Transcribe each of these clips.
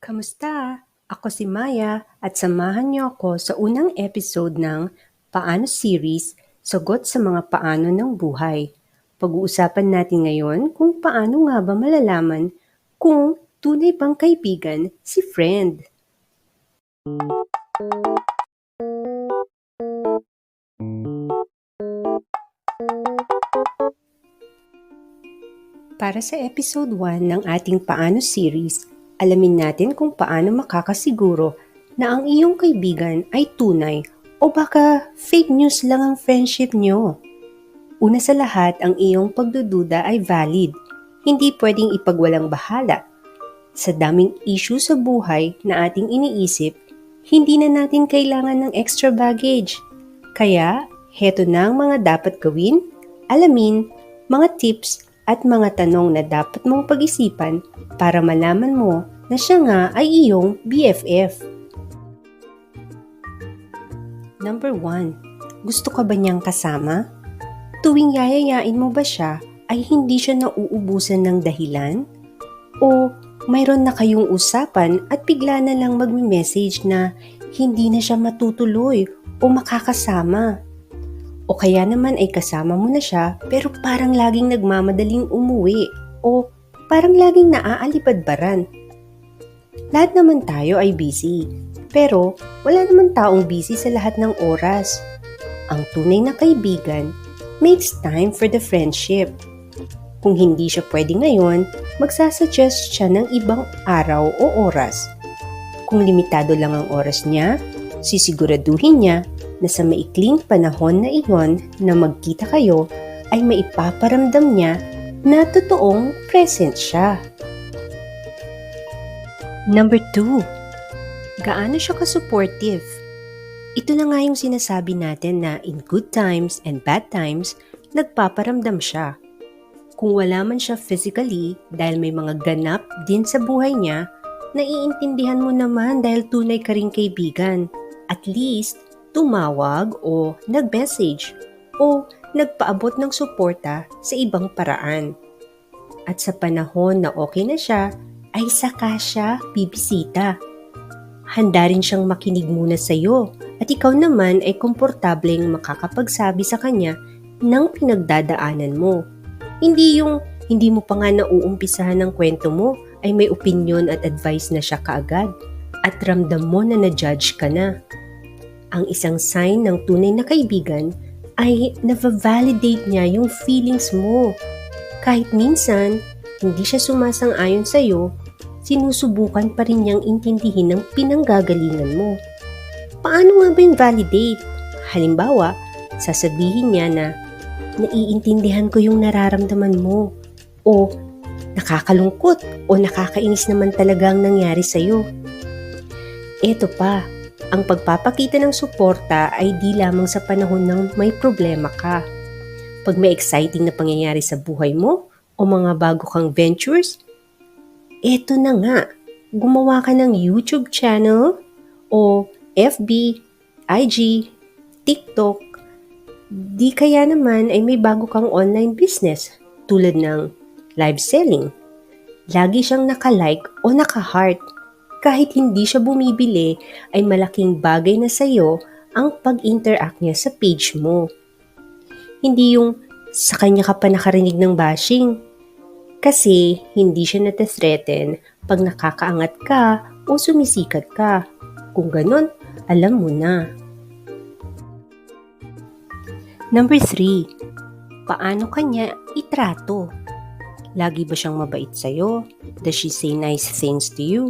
Kamusta? Ako si Maya at samahan niyo ako sa unang episode ng Paano Series, Sagot sa mga paano ng buhay. Pag-uusapan natin ngayon kung paano nga ba malalaman kung tunay bang kaibigan si friend. Para sa episode 1 ng ating Paano series, alamin natin kung paano makakasiguro na ang iyong kaibigan ay tunay o baka fake news lang ang friendship nyo. Una sa lahat, ang iyong pagdududa ay valid. Hindi pwedeng ipagwalang bahala. Sa daming issue sa buhay na ating iniisip, hindi na natin kailangan ng extra baggage. Kaya, heto na ang mga dapat gawin, alamin, mga tips at mga tanong na dapat mong pag-isipan para malaman mo na siya nga ay iyong BFF. Number 1. Gusto ka ba niyang kasama? Tuwing yayayain mo ba siya ay hindi siya nauubusan ng dahilan? O mayroon na kayong usapan at bigla na lang magme-message na hindi na siya matutuloy o makakasama? O kaya naman ay kasama mo na siya pero parang laging nagmamadaling umuwi o parang laging naaalipad-baran. Lahat naman tayo ay busy, pero wala naman taong busy sa lahat ng oras. Ang tunay na kaibigan makes time for the friendship. Kung hindi siya pwede ngayon, magsasuggest siya ng ibang araw o oras. Kung limitado lang ang oras niya, sisiguraduhin niya na sa maikling panahon na iyon na magkita kayo ay maipaparamdam niya na totoong present siya. Number 2. Gaano siya ka-supportive? Ito na nga yung sinasabi natin na in good times and bad times, nagpaparamdam siya. Kung wala man siya physically dahil may mga ganap din sa buhay niya, naiintindihan mo naman dahil tunay ka ring kaibigan. At least, tumawag o nag-message o nagpaabot ng suporta sa ibang paraan. At sa panahon na okay na siya, ay saka siya bibisita. Handa rin siyang makinig muna sa iyo at ikaw naman ay komportableng makakapagsabi sa kanya ng pinagdadaanan mo. Hindi yung hindi mo pa nga nauumpisahan ng kwento mo ay may opinion at advice na siya kaagad at ramdam mo na na-judge ka na. Ang isang sign ng tunay na kaibigan ay na-validate niya yung feelings mo. Kahit minsan, hindi siya sumasang-ayon sa iyo, sinusubukan pa rin niyang intindihin ang pinanggagalingan mo. Paano nga ba yung validate? Halimbawa, sasabihin niya na, naiintindihan ko yung nararamdaman mo o nakakalungkot o nakakainis naman talaga ang nangyari sa'yo. Ito pa, ang pagpapakita ng suporta ay di lamang sa panahon ng may problema ka. Pag may exciting na pangyayari sa buhay mo o mga bago kang ventures, eto na nga, gumawa ka ng YouTube channel o FB, IG, TikTok, di kaya naman ay may bago kang online business tulad ng live selling. Lagi siyang naka-like o naka-heart kahit hindi siya bumibili, ay malaking bagay na sa iyo ang pag-interact niya sa page mo. Hindi yung sa kanya ka pa nakarinig ng bashing. Kasi hindi siya nate-threaten pag nakakaangat ka o sumisikat ka. Kung ganon, alam mo na. Number 3. Paano kanya itrato? Lagi ba siyang mabait sa'yo? Does she say nice things to you?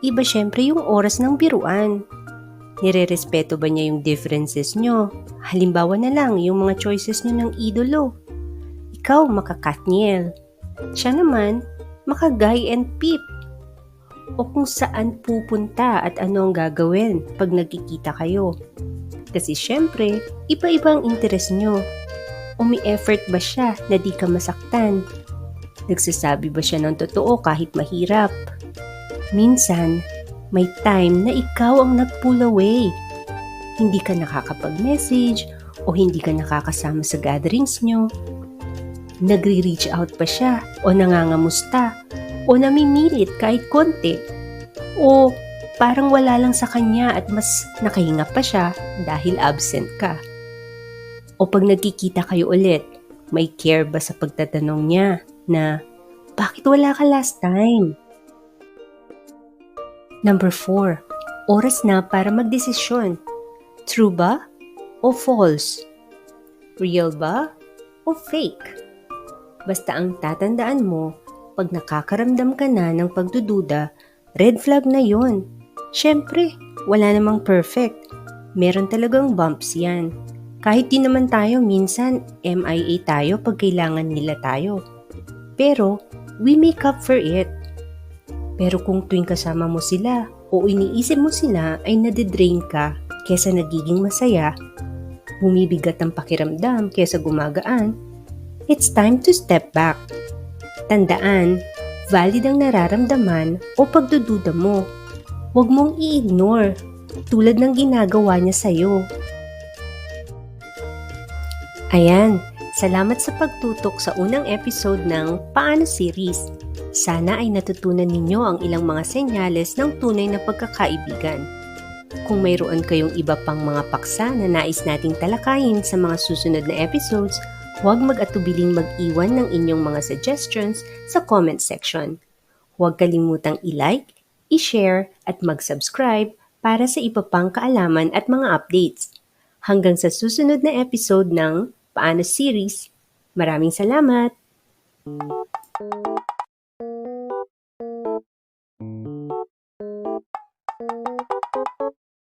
Iba syempre yung oras ng biruan. Nire-respeto ba niya yung differences nyo? Halimbawa na lang yung mga choices nyo ng idolo. Ikaw makakatniel. Siya naman, makagay and peep. O kung saan pupunta at ano ang gagawin pag nagkikita kayo. Kasi syempre, iba-iba ang interest nyo. O may effort ba siya na di ka masaktan? Nagsasabi ba siya ng totoo kahit mahirap? Minsan, may time na ikaw ang nag-pull away. Hindi ka nakakapag-message o hindi ka nakakasama sa gatherings nyo. Nagre-reach out pa siya o nangangamusta o namimilit kahit konti. O parang wala lang sa kanya at mas nakahinga pa siya dahil absent ka? O pag nagkikita kayo ulit, may care ba sa pagtatanong niya na bakit wala ka last time? Number 4. Oras na para magdesisyon. True ba o false? Real ba o fake? Basta ang tatandaan mo, pag nakakaramdam ka na ng pagdududa, red flag na yon. Siyempre, wala namang perfect. Meron talagang bumps yan. Kahit di naman tayo minsan MIA tayo pag kailangan nila tayo. Pero, we make up for it. Pero kung tuwing kasama mo sila o iniisip mo sila ay nadidrain ka kesa nagiging masaya, bumibigat ang pakiramdam kesa gumagaan, it's time to step back. Tandaan, valid ang nararamdaman o pagdududa mo. Huwag mong i-ignore tulad ng ginagawa niya sa'yo. Ayan, salamat sa pagtutok sa unang episode ng Paano Series. Sana ay natutunan ninyo ang ilang mga senyales ng tunay na pagkakaibigan. Kung mayroon kayong iba pang mga paksa na nais nating talakayin sa mga susunod na episodes, huwag mag-atubiling mag-iwan ng inyong mga suggestions sa comment section. Huwag kalimutang i-like, i-share at mag-subscribe para sa iba pang kaalaman at mga updates. Hanggang sa susunod na episode ng Paano Series. Maraming salamat! Thank you.